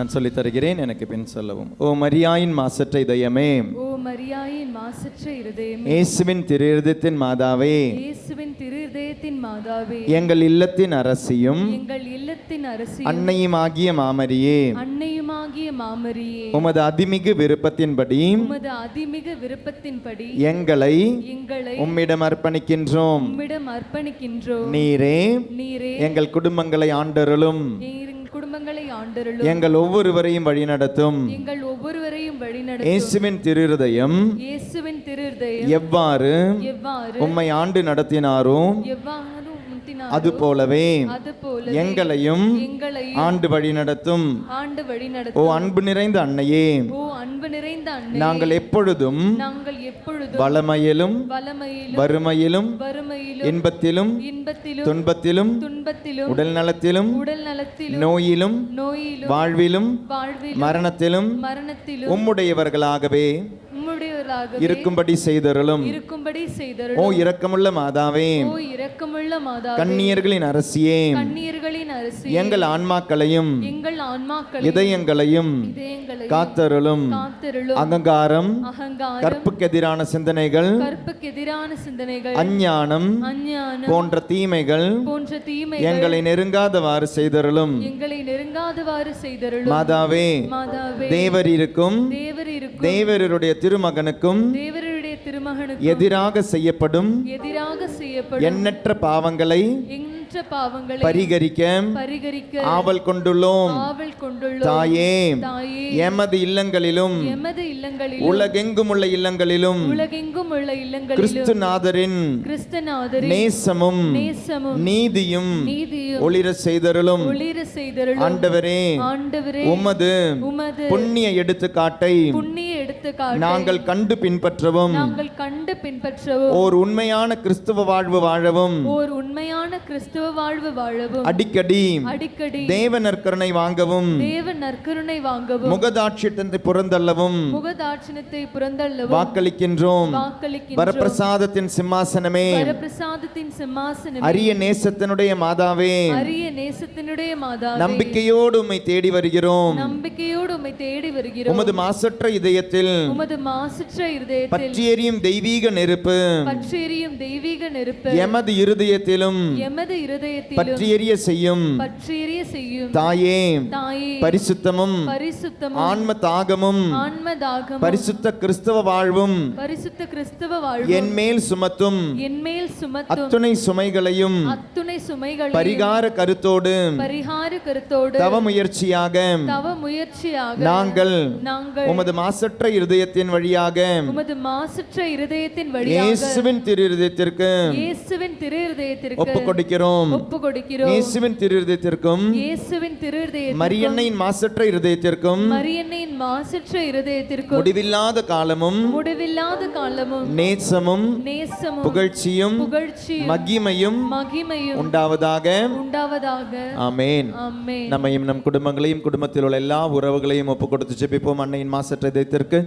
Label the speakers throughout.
Speaker 1: நான் சொல்லித் தருகிறேன் எனக்கு பின் சொல்லவும். ஓ மரியாயின் மாசற்ற இதயமே.
Speaker 2: ஓ மரியாயின் மாசற்ற இருதயமே.
Speaker 1: இயேசுவின் திரு இருதயத்தின் மாதாவே.
Speaker 2: இயேசுவின் திரு இருதயத்தின் மாதாவே.
Speaker 1: எங்கள் இல்லத்தின் அரசியும்
Speaker 2: எங்கள் இல்லத்தின் அரசி
Speaker 1: அன்னையுமாகிய மாமரியே.
Speaker 2: அன்னையுமாகிய மாமரியே.
Speaker 1: உமது அதிமிகு விருப்பத்தின்படி
Speaker 2: உமது அதிமிக விருப்பத்தின்படி
Speaker 1: எங்களை
Speaker 2: எங்களை
Speaker 1: உம்மிடம் அர்ப்பணிக்கின்றோம்.
Speaker 2: உம்மிடம் அர்ப்பணிக்கின்றோம்.
Speaker 1: நீரே
Speaker 2: நீரே
Speaker 1: எங்கள் குடும்பங்களை ஆண்டருளும்.
Speaker 2: எங்கள் குடும்பங்களை ஆண்டருளும்.
Speaker 1: எங்கள் ஒவ்வொருவரையும் வழிநடத்தும்.
Speaker 2: எங்கள் ஒவ்வொருவரையும் வழிநடத்தும்.
Speaker 1: இயேசுவின் திருஹதயம்
Speaker 2: இயேசுவின் திரு இருதயம்
Speaker 1: எவ்வாறு
Speaker 2: எவ்வாறு
Speaker 1: உம்மை ஆண்டு நடத்தினாரோ
Speaker 2: எவ்வாறு
Speaker 1: அது போலவே எங்களையும்
Speaker 2: எங்களை
Speaker 1: ஆண்டு வழி நடத்தும். ஓ அன்பு நிறைந்த அன்னையே.
Speaker 2: ஓ அன்பு நிறைந்த அன்னை
Speaker 1: நாங்கள் எப்பொழுதும்
Speaker 2: நாங்கள் எப்பொழுதும்
Speaker 1: வளமையிலும் வறுமையிலும்
Speaker 2: வறுமையிலும்
Speaker 1: இன்பத்திலும்
Speaker 2: இன்பத்திலும்
Speaker 1: துன்பத்திலும்
Speaker 2: துன்பத்திலும்
Speaker 1: உடல் நலத்திலும்
Speaker 2: உடல் நலத்திலும்
Speaker 1: நோயிலும்
Speaker 2: நோயிலும்
Speaker 1: வாழ்விலும்
Speaker 2: வாழ்விலும்
Speaker 1: மரணத்திலும்
Speaker 2: மரணத்திலும்
Speaker 1: உம்முடையவர்களாகவே.
Speaker 2: உம்முடையவர்களாக
Speaker 1: இருக்கும்படி செய்தருளும்.
Speaker 2: இருக்கும்படி
Speaker 1: ஓ
Speaker 2: செய்தருளும்
Speaker 1: இரக்கமுள்ள மாதாவே.
Speaker 2: ஓ இரக்கமுள்ள மாதா
Speaker 1: கண்ணியர்களின் அரசியே.
Speaker 2: கண்ணீர்களின் அரசி
Speaker 1: எங்கள் ஆன்மாக்களையும்
Speaker 2: எங்கள் ஆன்மாக்கள்
Speaker 1: இதயங்களையும்
Speaker 2: இதயங்களை
Speaker 1: காத்தருளும். அகங்காரம்
Speaker 2: அகங்காரம்
Speaker 1: கற்புக்கு எதிரான சிந்தனைகள்
Speaker 2: கற்புக்கு எதிரான சிந்தனைகள்
Speaker 1: அஞ்ஞானம்
Speaker 2: அஞ்ஞானம்
Speaker 1: போன்ற தீமைகள்
Speaker 2: போன்ற தீமை
Speaker 1: எங்களை நெருங்காதவாறு செய்தருளும்.
Speaker 2: எங்களை நெருங்காதவாறு செய்தருளும்.
Speaker 1: மாதாவே
Speaker 2: மாதாவே
Speaker 1: தேவர் இருக்கும்.
Speaker 2: தேவர் இருக்கும்.
Speaker 1: தேவருடைய திருமகனுக்கும் எதிராக செய்யப்படும்
Speaker 2: எதிராக செய்யப்படும்
Speaker 1: எண்ணற்ற பாவங்களை
Speaker 2: எண்ணற்ற பாவங்களை
Speaker 1: பரிகரிக்க
Speaker 2: பரிகரிக்க
Speaker 1: ஆவல் கொண்டுள்ளோம்.
Speaker 2: ஆவல் கொண்டுள்ளோம்.
Speaker 1: தாயே எமது இல்லங்களிலும்
Speaker 2: எமது இல்லங்களிலும்
Speaker 1: உலகெங்கும் உள்ள இல்லங்களிலும்
Speaker 2: உலகெங்கும் உள்ள இல்லங்களிலும்
Speaker 1: கிறிஸ்துநாதரின்
Speaker 2: கிறிஸ்தநாதரின்
Speaker 1: நேசமும்
Speaker 2: நேசமும்
Speaker 1: நீதியும்
Speaker 2: நீதியும்
Speaker 1: ஒளிர செய்தருளும்.
Speaker 2: ஒளிர செய்தருளும்.
Speaker 1: ஆண்டவரே
Speaker 2: ஆண்டவரே
Speaker 1: உமது
Speaker 2: உமது
Speaker 1: புண்ணிய எடுத்துக்காட்டை
Speaker 2: புண்ணிய எடுத்துக்காட்டு
Speaker 1: நாங்கள் கண்டு பின்பற்றவும்.
Speaker 2: நாங்கள் கண்டு பின்பற்றவும்.
Speaker 1: ஓர் உண்மையான கிறிஸ்துவ வாழ்வு வாழவும்.
Speaker 2: ஓர் உண்மையான கிறிஸ்துவ வாழ்வு வாழவும்.
Speaker 1: அடிக்கடி
Speaker 2: அடிக்கடி
Speaker 1: தேவ நற்கருணை வாங்கவும்.
Speaker 2: தேவ நற்கருணை வாங்கவும்.
Speaker 1: முகதாட்சியத்தை புறந்தள்ளவும்.
Speaker 2: முகதாட்சணத்தை புறந்தள்ளவும்.
Speaker 1: வாக்களிக்கின்றோம்.
Speaker 2: வாக்களிக்கின்றோம்.
Speaker 1: வரப்பிரசாதத்தின் சிம்மாசனமே.
Speaker 2: வரப்பிரசாதத்தின் சிம்மாசனம்.
Speaker 1: அரிய நேசத்தினுடைய மாதாவே.
Speaker 2: அரிய நேசத்தினுடைய மாதா
Speaker 1: நம்பிக்கையோடு உம்மை தேடி வருகிறோம்.
Speaker 2: நம்பிக்கையோடு உம்மை தேடி வருகிறோம்.
Speaker 1: உமது மாசற்ற இதயத்தில்
Speaker 2: உமது மாசற்ற இருதயத்தில்
Speaker 1: பற்றியெறியும் தெய்வீக நெருப்பு.
Speaker 2: பற்றெரியும் தெய்வீக நெருப்பு.
Speaker 1: எமது இருதயத்திலும்
Speaker 2: எமது
Speaker 1: பற்றியெறிய செய்யும் தாயே பரிசுத்தமும் ஆன்ம தாகமும் பரிசுத்த கிறிஸ்தவ வாழ்வும்
Speaker 2: பரிசுத்த கிறிஸ்தவ வாழ்வு
Speaker 1: என் மேல் சுமத்தும்
Speaker 2: என்மேல் சுமத்தும்
Speaker 1: அத்துணை சுமைகளையும்
Speaker 2: அத்துணை சுமைகளை
Speaker 1: பரிகார கருத்தோடு
Speaker 2: பரிகார கருத்தோடு
Speaker 1: தவ முயற்சியாக
Speaker 2: தவ முயற்சியாக
Speaker 1: நாங்கள்
Speaker 2: நாங்கள்
Speaker 1: உமது மாசற்ற இருதயத்தின் வழியாக
Speaker 2: உமது மாசற்ற இருதயத்தின் வழியாக
Speaker 1: இயேசுவின் திரு இருதயத்திற்கு
Speaker 2: இயேசுவின் திரு இருதயத்திற்கு
Speaker 1: ஒப்பு கொடுக்கிறோம்
Speaker 2: ஒப்பு கொடுக்கிறோம்
Speaker 1: இயேசுவின் திரு இருதயத்திற்கும்
Speaker 2: இயேசுவின் திரு இருதயத்திற்கும்
Speaker 1: மரியன்னையின் மாசற்ற இருதயத்திற்கும்
Speaker 2: மரியன்னையின் மாசற்ற இருதயத்திற்கும்
Speaker 1: முடிவில்லாத காலமும்
Speaker 2: முடிவில்லாத காலமும்
Speaker 1: நேசமும்
Speaker 2: நேசமும்
Speaker 1: புகழ்ச்சியும்
Speaker 2: புகழ்ச்சியும்
Speaker 1: மகிமையும்
Speaker 2: மகிமையும்
Speaker 1: உண்டாவதாக.
Speaker 2: உண்டாவதாக.
Speaker 1: ஆமென்.
Speaker 2: ஆமென்.
Speaker 1: நம்மையும் நம் குடும்பங்களையும் குடும்பத்தில் உள்ள எல்லா உறவுகளையும் ஒப்பு கொடுத்து ஜெபிப்போம் அன்னையின் மாசற்ற இதயத்திற்கு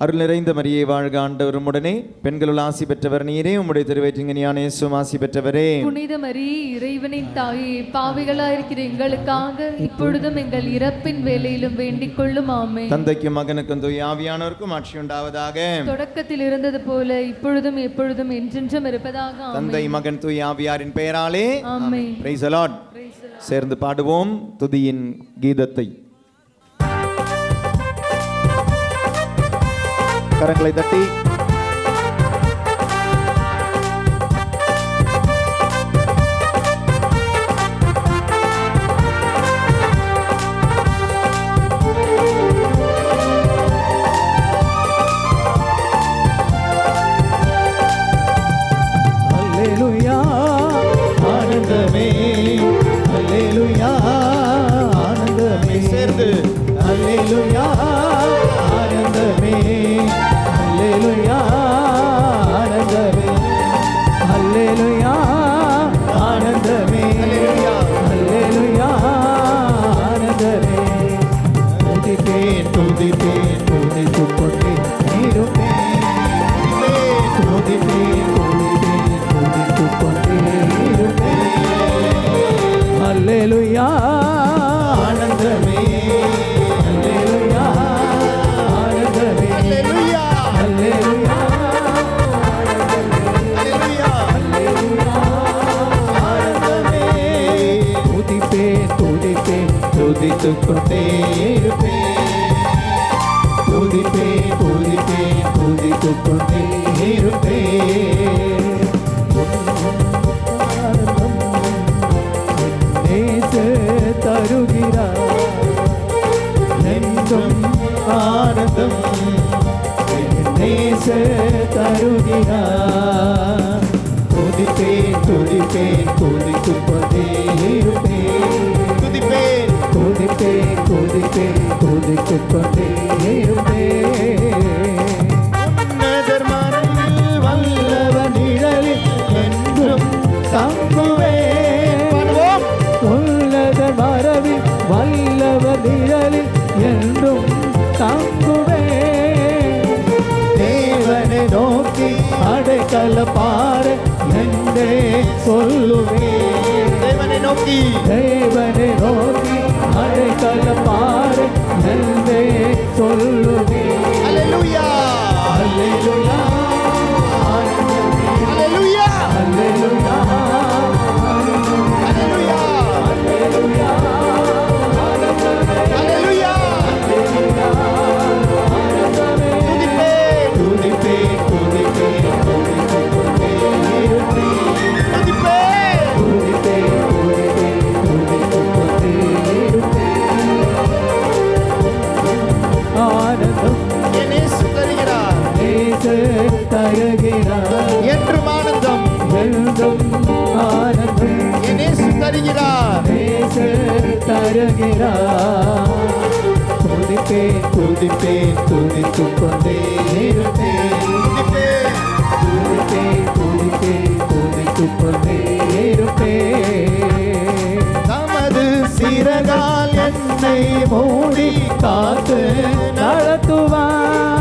Speaker 1: அருள் நிறைந்த மரியை வாழ்க ஆண்டவரும் உடனே. பெண்களுள் ஆசி பெற்றவர் நீரே உம்முடைய திருவேற்றிங்க ஞானேசும் ஆசி பெற்றவரே.
Speaker 2: புனித மரி இறைவனின் தாயே பாவிகளா இருக்கிற எங்களுக்காக இப்பொழுதும் எங்கள் இறப்பின் வேலையிலும் வேண்டிக் கொள்ளும் ஆமே
Speaker 1: தந்தைக்கும் மகனுக்கும் தூய் ஆவியானோருக்கும் ஆட்சி உண்டாவதாக
Speaker 2: தொடக்கத்தில் இருந்தது போல இப்பொழுதும் எப்பொழுதும் என்றென்றும் இருப்பதாக
Speaker 1: தந்தை மகன் தூய் ஆவியாரின் பெயராலே
Speaker 2: ஆமே.
Speaker 1: சேர்ந்து பாடுவோம் துதியின் கீதத்தை. கரங்களை தட்டி
Speaker 3: அல்லேலூயா
Speaker 4: துதிப்பேன் துதிக்கும்பதே இருப்பேன் துதிப்பேன் துதிப்பேன்
Speaker 1: துதிப்பேன்
Speaker 4: துதிக்கும்பதே இருப்பேன் சொல்லுவே தேவனை நோக்கி
Speaker 1: தேவனை நோக்கி
Speaker 4: அரை தலப்பா கொண்டே இருப்பேன் துணித்தேன் துணித்தேன் துணித்துக் கொண்டே இருப்பேன்
Speaker 1: தமது
Speaker 4: சிறகால் என்னை மூடி காத்து நடத்துவார்.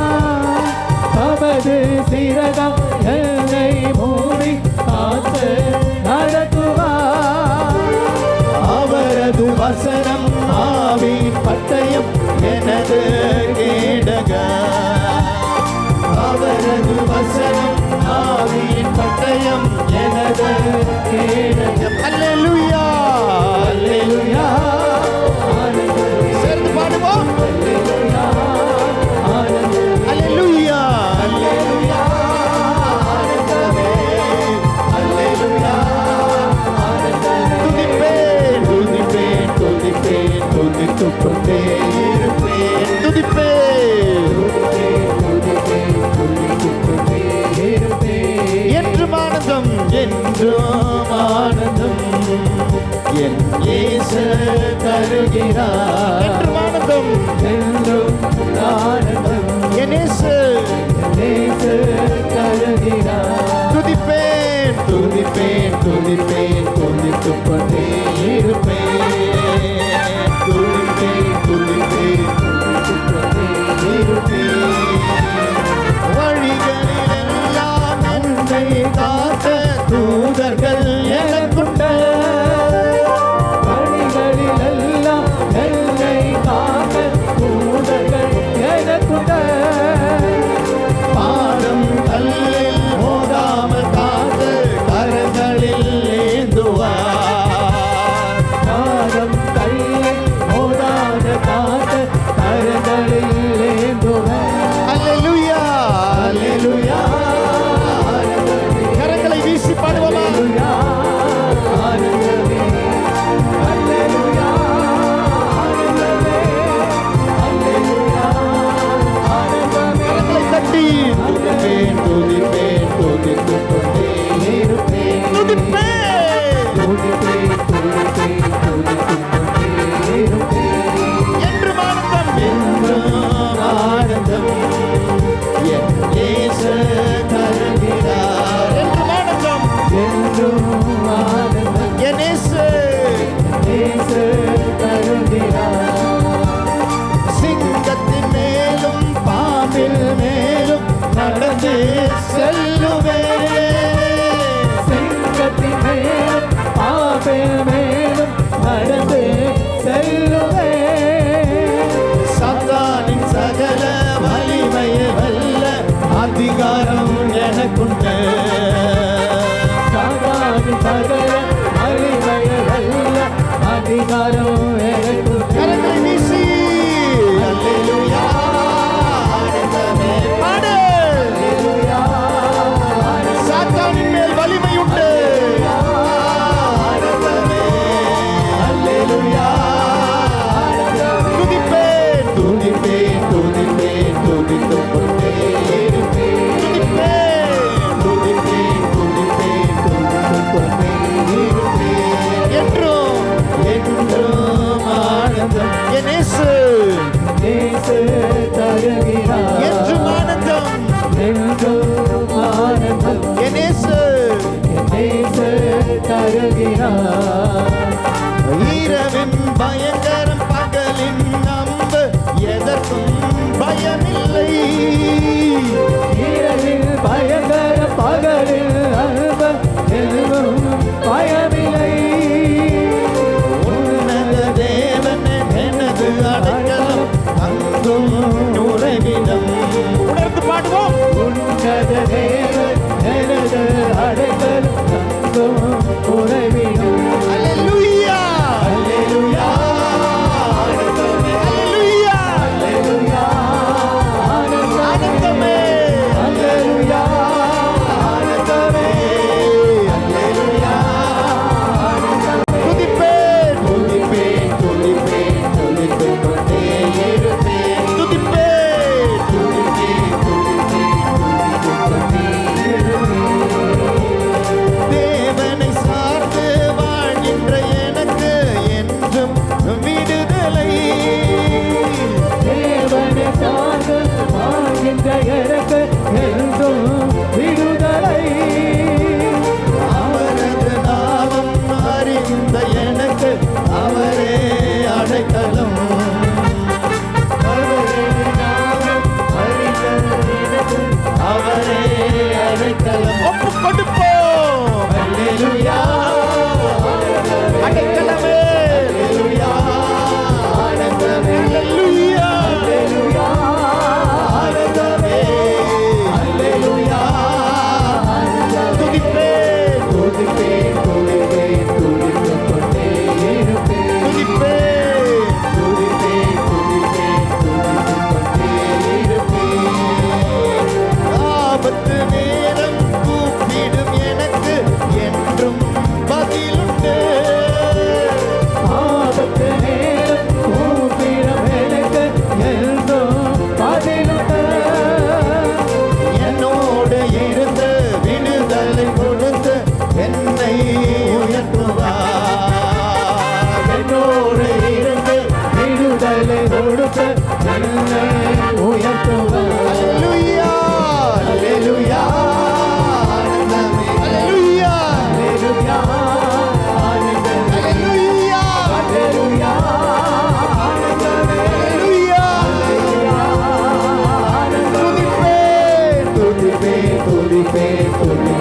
Speaker 1: துதிப்பேன்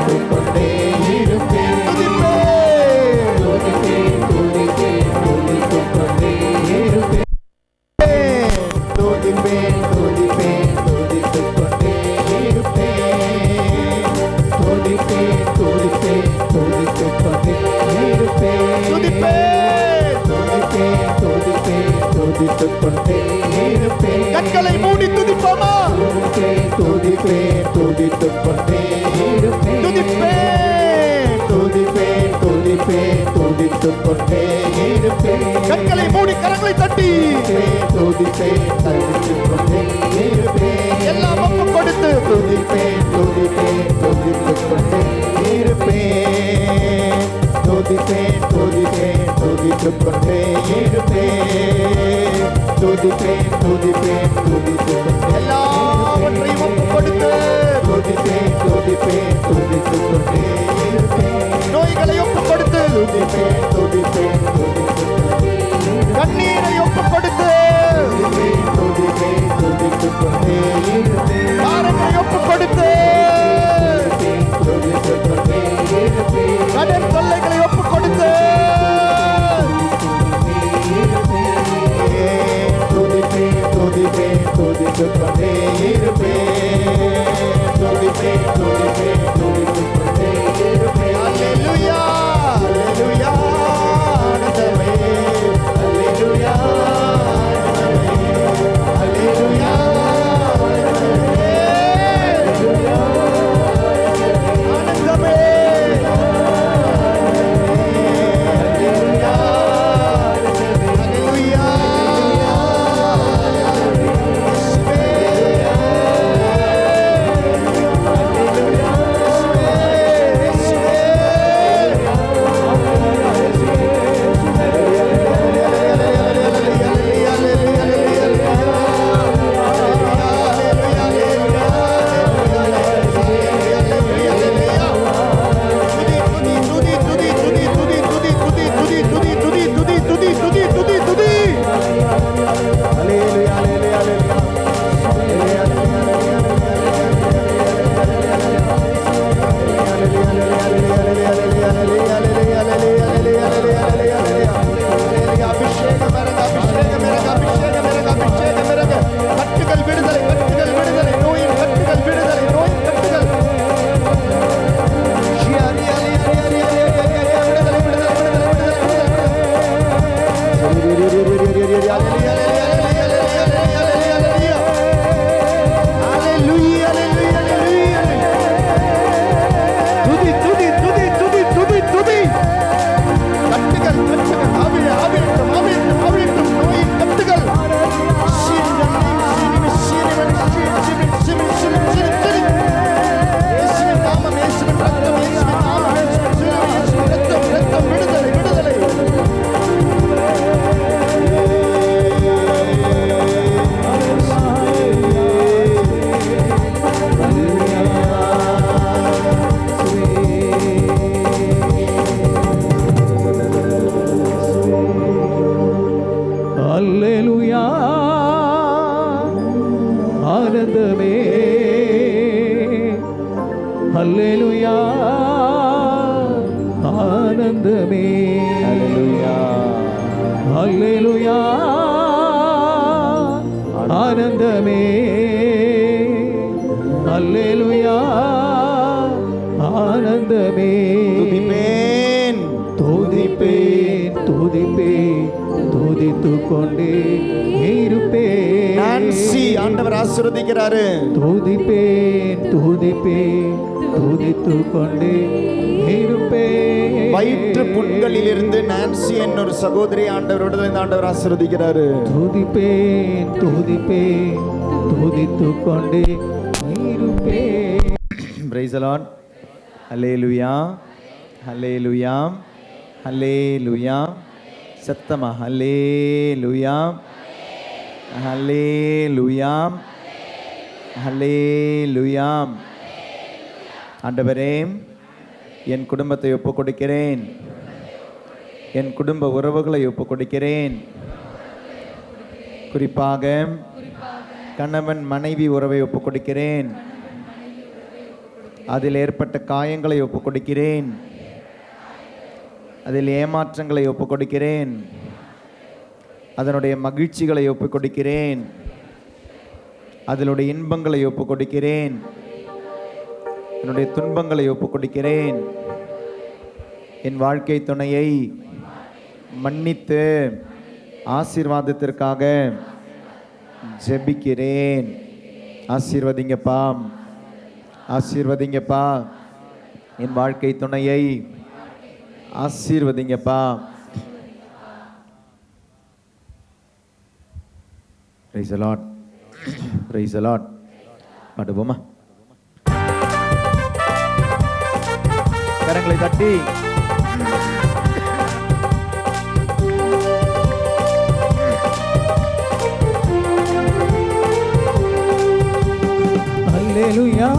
Speaker 4: துதித்து கொண்டே இருப்பேன்
Speaker 1: நான்சி ஆண்டவர் ஆசீர்வதிக்கிறாரு.
Speaker 4: துதிப்பேன் துதிப்பேன் துதித்து கொண்டே இருப்பேன்
Speaker 1: வயிற்று புண்களில் இருந்து நான்சி என்ற ஒரு சகோதரி ஆண்டவரோட இந்த ஆண்டவர் ஆசீர்வதிக்கிறாரு.
Speaker 4: துதிப்பேன் துதிப்பேன் துதித்து கொண்டே இருப்பேன்
Speaker 1: பிரைஸ் அலாட் ஹல்லேலூயா ஹலே லுயாம் ஹலே லுயாம் ஹலே லுயாம் ஆண்டவரே என் குடும்பத்தை ஒப்புக் கொடுக்கிறேன் என் குடும்ப உறவுகளை ஒப்புக் கொடுக்கிறேன் குறிப்பாக கணவன் மனைவி உறவை ஒப்புக் கொடுக்கிறேன் அதில் ஏற்பட்ட காயங்களை ஒப்புக் கொடுக்கிறேன் அதில் ஏமாற்றங்களை ஒப்புக் கொடுக்கிறேன் அதனுடைய மகிழ்ச்சிகளை ஒப்புக் கொடுக்கிறேன் அதனுடைய இன்பங்களை ஒப்புக் கொடுக்கிறேன் என்னுடைய துன்பங்களை ஒப்புக் கொடுக்கிறேன் என் வாழ்க்கை துணையை மன்னித்து ஆசீர்வாதத்திற்காக ஜெபிக்கிறேன். ஆசீர்வதிங்கப்பா. ஆசீர்வதிங்கப்பா. என் வாழ்க்கை துணையை ஆசீர்வதிங்கப்பா. ரைஸ் அலாட் ரைஸ் அலாட் பாடுவோமா? கரங்களை தட்டி.
Speaker 4: அல்லேலூயா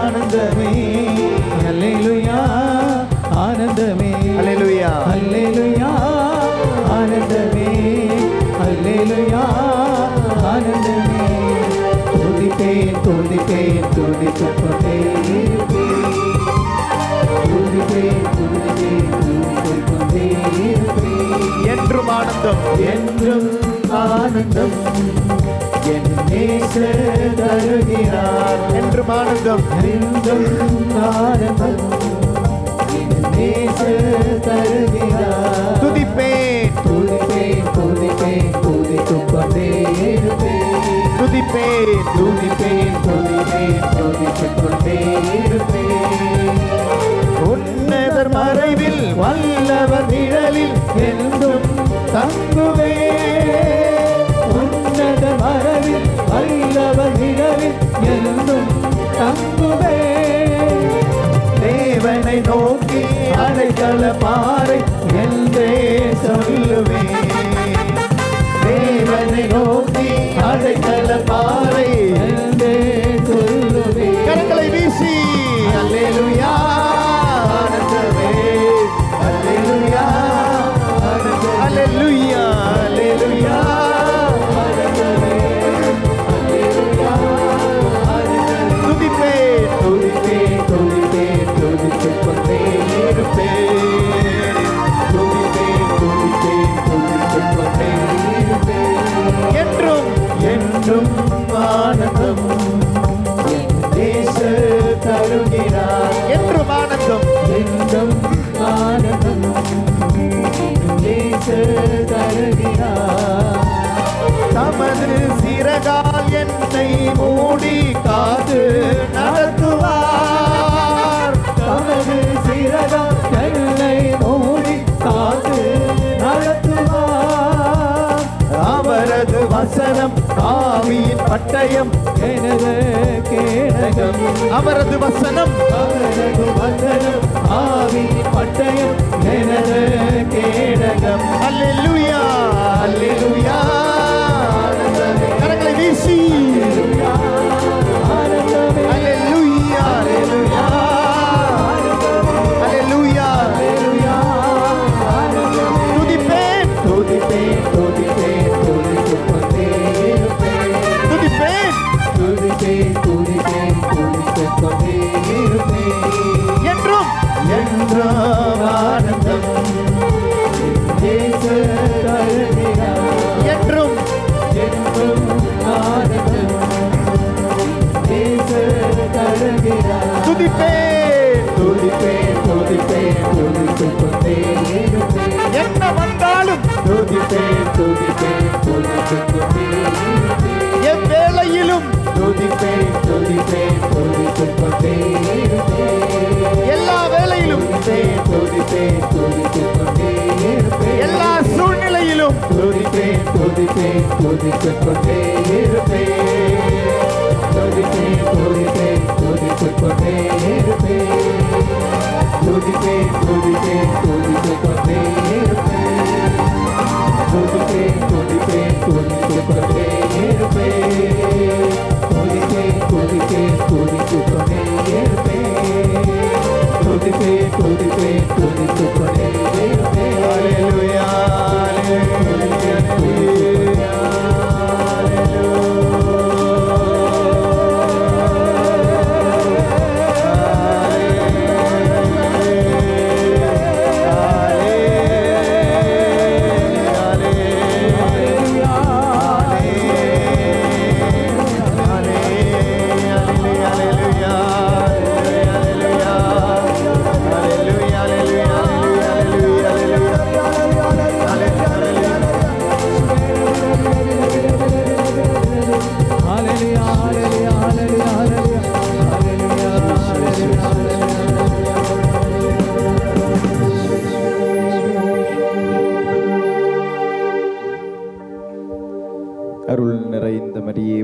Speaker 4: ஆனந்தமே. அல்லேலூயா ஆனந்தமே.
Speaker 1: அல்லேலூயா
Speaker 4: அல்லேலூயா ஆனந்தமே. அல்லேலூயா ஆனந்தமே. துதிப்பேன் துதிப்பேன் கொண்டே. இருப்பேன் துதிப்பேன் துதிப்பேன் கொண்டே. இருப்பேன்
Speaker 1: என்றும் ஆனந்தம்.
Speaker 4: என்றும் ஆனந்தம்.
Speaker 1: என்றும் ஆனந்தம்.
Speaker 4: என்றும் ஆனந்தம்.
Speaker 1: துதிப்பேன்
Speaker 4: துதிப்பேன் துதிப்பேன் துதித்துக் கொண்டே இருப்பேன்
Speaker 1: உன்னதர் மறைவில்
Speaker 4: வல்லவர் நிழலில் என்றும் தங்குவே. உன்னத மரவில் வல்லவர் நிழலில் என்றும் தங்குவே. தேவனை நோக்கி அடைக்கல பாறை என்றே சொல்லுவேன் தேவனை நோக்கி அடைக்கல பாறை
Speaker 1: ஆவியின் பட்டயம்
Speaker 4: எனது கேடகம்
Speaker 1: அவரது வசனம்.
Speaker 4: அவரது வசனம். ஆவியின் பட்டயம் எனது கேடகம்
Speaker 1: அல்லேலூயா அல்லேலூயா. கரங்களை வீசி. எல்லா வேளையிலும்.
Speaker 4: துதிப்பேன் துதிப்பேன் துதித்துக் கொண்டே இருப்பேன்
Speaker 1: எல்லா சூழ்நிலையிலும்.
Speaker 4: துதிப்பேன் துதிப்பேன் துதித்துக் கொண்டே இருப்பேன் துதிப்பேன் துதிப்பேன் துதித்துக் கொண்டே இருப்பேன் துதிப்பேன் துதிப்பேன் துதித்துக் கொண்டே இருப்பேன் துதிப்பேன் துதிப்பேன் துதித்துக் கொண்டே இருப்பேன் துதிப்பேன் துதிப்பேன் துதித்துக் கொண்டே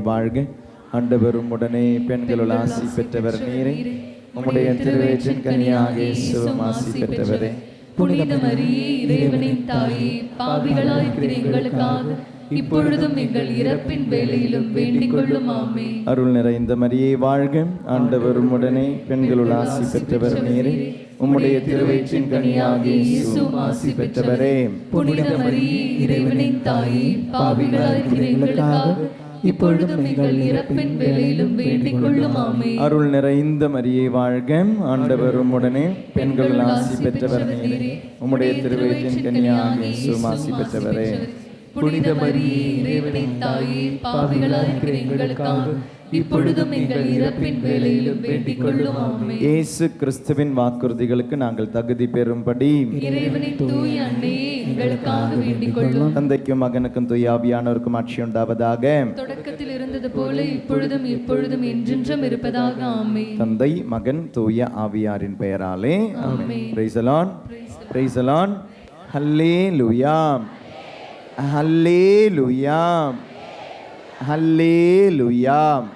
Speaker 1: வாழ்க. ஆண்டவரும் உடனே பெண்களுள் ஆசி பெற்றவர் நீரே. உம்முடைய திருவயிற்றின் கனியாக இயேசுவும் ஆசி பெற்றவரே.
Speaker 2: புனித மரியே இறைவனின் தாயே பாவிகளாயிருக்கிற எங்களுக்காக இப்பொழுதும் எங்கள் இறப்பின் வேளையிலும் வேண்டிக் கொள்ளும் ஆமே
Speaker 1: அருள் நிறைந்த மரியே வாழ்க. ஆண்டவரும் உடனே பெண்களுள் ஆசி பெற்றவர் நீரே. உம்முடைய திருவயிற்றின் கனியாக ஆசி பெற்றவரே.
Speaker 2: புனித மரியே இறைவனின் தாயே பாவிகளாயிருக்கிற எங்களுக்காக இப்பொழுதும் எங்கள் இறப்பின் வேளையிலும் வேண்டிக் கொள்ளும் ஆமே
Speaker 1: அருள் நிறைந்த மரியே வாழ்க ஆண்டவரும் உடனே பெண்களுள் ஆசி பெற்றவர். நீரே உம்முடைய திருவயிற்றின் கனியாக இயேசுவும் ஆசி பெற்றவரே.
Speaker 2: புனித மரியே இறைவனின் தாயே பாவிகளாயிருக்கிற எங்களுக்காக இப்பொழுதும் எங்கள் இறப்பின் வேளையிலும் வேண்டிக் கொள்ளும்
Speaker 1: இயேசு கிறிஸ்துவின் வாக்குறுதிகளுக்கு நாங்கள் தகுதி பெறும்படி.
Speaker 2: இறைவனின் தூய அன்னையே எங்களுக்காக வேண்டிக் கொள்ளும்
Speaker 1: தந்தைக்கும் மகனுக்கும் தூயாவியானோருக்கும் ஆட்சி உண்டாவதாக.
Speaker 2: தொடக்கத்தில் இருந்தது போல இப்பொழுதும் எப்பொழுதும் என்றென்றும் இருப்பதாக. ஆமே
Speaker 1: தந்தை மகன் தூய ஆவியாரின் பெயராலே. பிரைசலான் பிரைசலான் ஹல்லே லுயாம் ஹல்லே லுயாம் ஹல்லே லுயாம்